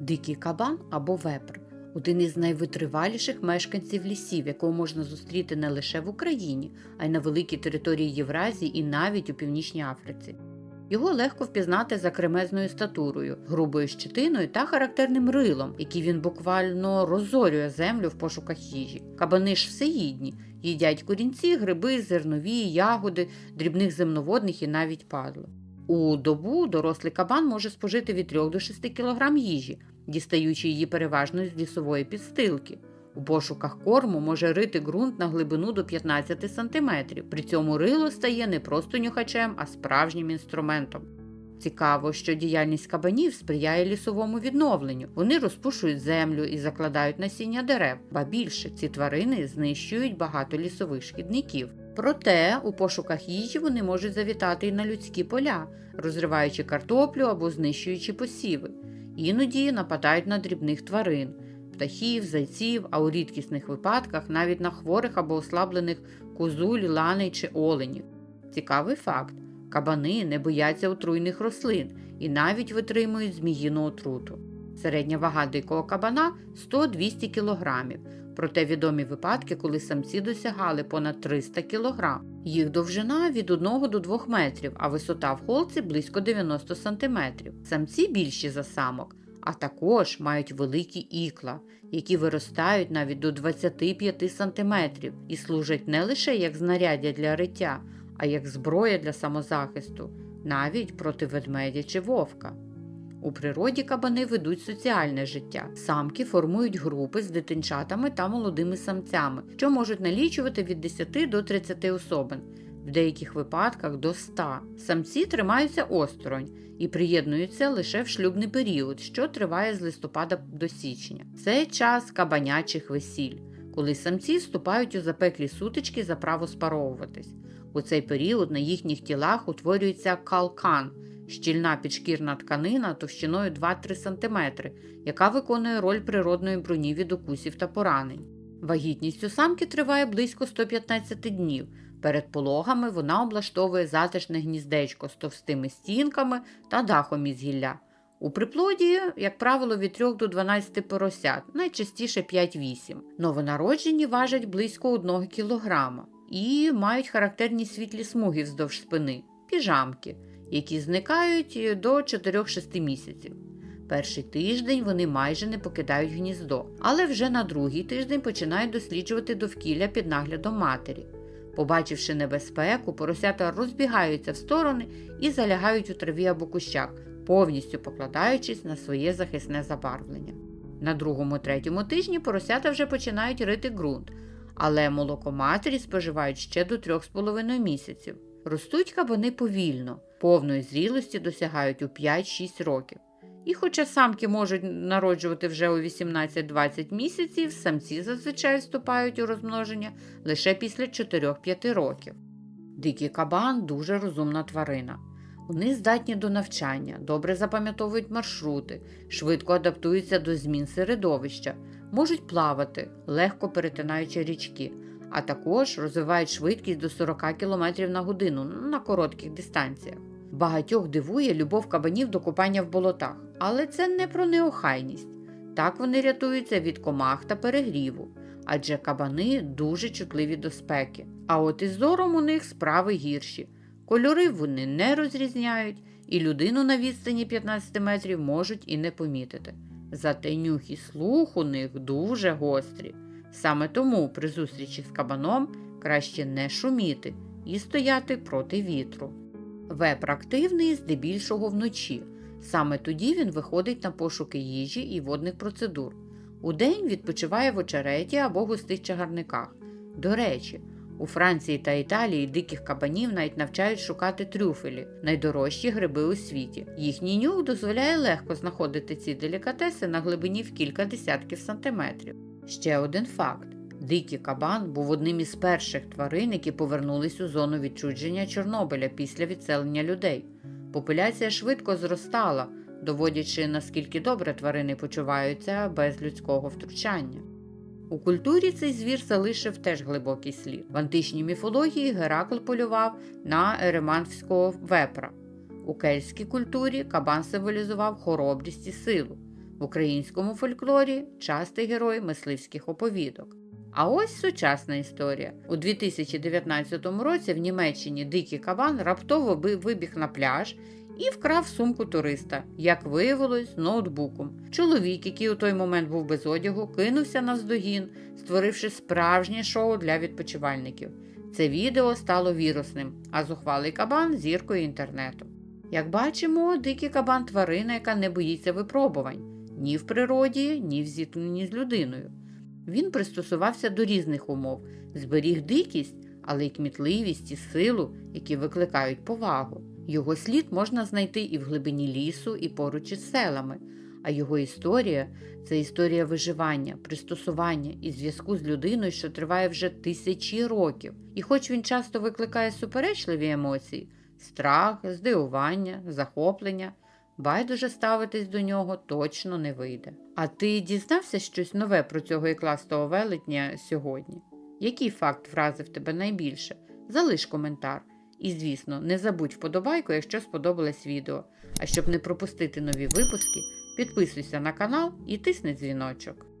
Дикий кабан або вепр один із найвитриваліших мешканців лісів, якого можна зустріти не лише в Україні, а й на великій території Євразії і навіть у Північній Африці. Його легко впізнати за кремезною статурою, грубою щетиною та характерним рилом, який він буквально розорює землю в пошуках їжі. Кабани ж всеїдні, їдять корінці, гриби, зернові, ягоди, дрібних земноводних і навіть падло. У добу дорослий кабан може спожити від 3 до 6 кг їжі, дістаючи її переважно з лісової підстилки. У пошуках корму може рити ґрунт на глибину до 15 см. При цьому рило стає не просто нюхачем, а справжнім інструментом. Цікаво, що діяльність кабанів сприяє лісовому відновленню. Вони розпушують землю і закладають насіння дерев, ба більше ці тварини знищують багато лісових шкідників. Проте у пошуках їжі вони можуть завітати і на людські поля, розриваючи картоплю або знищуючи посіви. Іноді нападають на дрібних тварин птахів, зайців, а у рідкісних випадках навіть на хворих або ослаблених козуль, ланей чи оленів. Цікавий факт: кабани не бояться отруйних рослин і навіть витримують зміїну отруту. Середня вага дикого кабана 100-200 кг, проте відомі випадки, коли самці досягали понад 300 кг. Їх довжина від 1 до 2 метрів, а висота в холці близько 90 см. Самці більші за самок, а також мають великі ікла, які виростають навіть до 25 см і служать не лише як знаряддя для риття, а як зброя для самозахисту, навіть проти ведмедя чи вовка. У природі кабани ведуть соціальне життя. Самки формують групи з дитинчатами та молодими самцями, що можуть налічувати від 10 до 30 особин, в деяких випадках до 100. Самці тримаються осторонь і приєднуються лише в шлюбний період, що триває з листопада до січня. Це час кабанячих весіль, коли самці вступають у запеклі сутички за право спаровуватись. У цей період на їхніх тілах утворюється калкан щільна підшкірна тканина товщиною 2-3 см, яка виконує роль природної броні від укусів та поранень. Вагітність у самки триває близько 115 днів. Перед пологами вона облаштовує затишне гніздечко з товстими стінками та дахом із гілля. У приплоді, як правило, від 3 до 12 поросят, найчастіше 5-8. Новонароджені важать близько 1 кг і мають характерні світлі смуги вздовж спини піжамки які зникають до 4-6 місяців. Перший тиждень вони майже не покидають гніздо, але вже на другий тиждень починають досліджувати довкілля під наглядом матері. Побачивши небезпеку, поросята розбігаються в сторони і залягають у траві або кущах, повністю покладаючись на своє захисне забарвлення. На другому-третьому тижні поросята вже починають рити ґрунт, але молоко матері споживають ще до 3,5 місяців. Ростуть кабани повільно, повної зрілості досягають у 5-6 років. І хоча самки можуть народжувати вже у 18-20 місяців, самці зазвичай вступають у розмноження лише після 4-5 років. Дикий кабан дуже розумна тварина. Вони здатні до навчання, добре запам'ятовують маршрути, швидко адаптуються до змін середовища, можуть плавати, легко перетинаючи річки, а також розвивають швидкість до 40 км на годину на коротких дистанціях. Багатьох дивує любов кабанів до купання в болотах, але це не про неохайність. Так вони рятуються від комах та перегріву, адже кабани дуже чутливі до спеки. А от із зором у них справи гірші. Кольори вони не розрізняють, і людину на відстані 15 метрів можуть і не помітити. Зате нюх і слух у них дуже гострі. Саме тому при зустрічі з кабаном краще не шуміти і стояти проти вітру. Вепр активний здебільшого вночі. Саме тоді він виходить на пошуки їжі і водних процедур. Удень відпочиває в очереті або густих чагарниках. До речі, у Франції та Італії диких кабанів навіть навчають шукати трюфелі, найдорожчі гриби у світі. Їхній нюх дозволяє легко знаходити ці делікатеси на глибині в кілька десятків сантиметрів. Ще один факт: дикий кабан був одним із перших тварин, які повернулись у зону відчудження Чорнобиля після відселення людей. Популяція швидко зростала, доводячи наскільки добре тварини почуваються без людського втручання. У культурі цей звір залишив теж глибокий слід. В античній міфології Геракл полював на ереманфського вепра. У кельтській культурі кабан символізував хоробрість і силу. В українському фольклорі частий герой мисливських оповідок. А ось сучасна історія. У 2019 році в Німеччині дикий кабан раптово вибіг на пляж і вкрав сумку туриста, як виявилось, з ноутбуком. Чоловік, який у той момент був без одягу, кинувся на здогін, створивши справжнє шоу для відпочивальників. Це відео стало вірусним, а зухвалий кабан зіркою інтернету. Як бачимо, дикий кабан тварина, яка не боїться випробувань ні в природі, ні в зіткненні з людиною. Він пристосувався до різних умов, зберіг дикість, але й кмітливість і силу, які викликають повагу. Його слід можна знайти і в глибині лісу, і поруч із селами. А його історія це історія виживання, пристосування і зв'язку з людиною, що триває вже тисячі років. І хоч він часто викликає суперечливі емоції, страх, здивування, захоплення, байдуже ставитись до нього точно не вийде. А ти дізнався щось нове про цього ікластого велетня сьогодні? Який факт вразив тебе найбільше? Залиш коментар. І, звісно, не забудь вподобайку, якщо сподобалось відео. А щоб не пропустити нові випуски, підписуйся на канал і тисни дзвіночок.